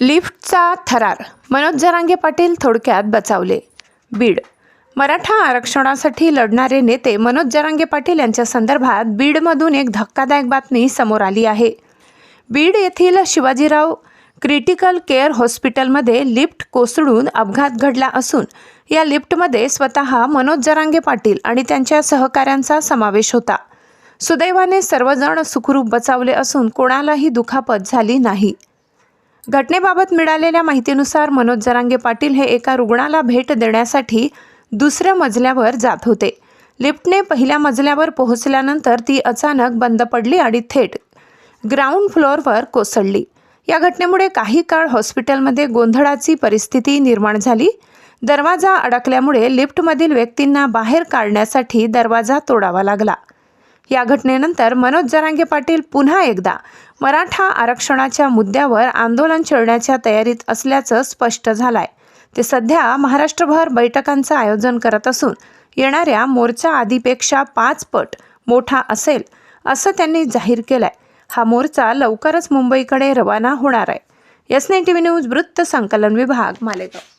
लिफ्टचा थरार. मनोज जरांगे पाटील थोडक्यात बचावले. बीड. मराठा आरक्षणासाठी लढणारे नेते मनोज जरांगे पाटील यांच्या संदर्भात बीडमधून एक धक्कादायक बातमी समोर आली आहे. बीड येथील शिवाजीराव क्रिटिकल केअर हॉस्पिटलमध्ये लिफ्ट कोसळून अपघात घडला असून या लिफ्टमध्ये स्वतः मनोज जरांगे पाटील आणि त्यांच्या सहकाऱ्यांचा समावेश होता. सुदैवाने सर्वजण सुखरूप बचावले असून कोणालाही दुखापत झाली नाही. घटनेबाबत मिळालेल्या माहितीनुसार मनोज जरांगे पाटील हे एका रुग्णाला भेट देण्यासाठी दुसऱ्या मजल्यावर जात होते. लिफ्टने पहिल्या मजल्यावर पोहोचल्यानंतर ती अचानक बंद पडली आणि थेट ग्राउंड फ्लोअरवर कोसळली. या घटनेमुळे काही काळ हॉस्पिटलमध्ये गोंधळाची परिस्थिती निर्माण झाली. दरवाजा अडकल्यामुळे लिफ्टमधील व्यक्तींना बाहेर काढण्यासाठी दरवाजा तोडावा लागला. या घटनेनंतर मनोज जरांगे पाटील पुन्हा एकदा मराठा आरक्षणाच्या मुद्द्यावर आंदोलन छेडण्याच्या तयारीत असल्याचं स्पष्ट झालंय. ते सध्या महाराष्ट्रभर बैठकांचं आयोजन करत असून येणाऱ्या मोर्चा आधीपेक्षा पाच पट मोठा असेल असं त्यांनी जाहीर केलंय. हा मोर्चा लवकरच मुंबईकडे रवाना होणार आहे. S nine T V news वृत्त संकलन विभाग मालेगाव.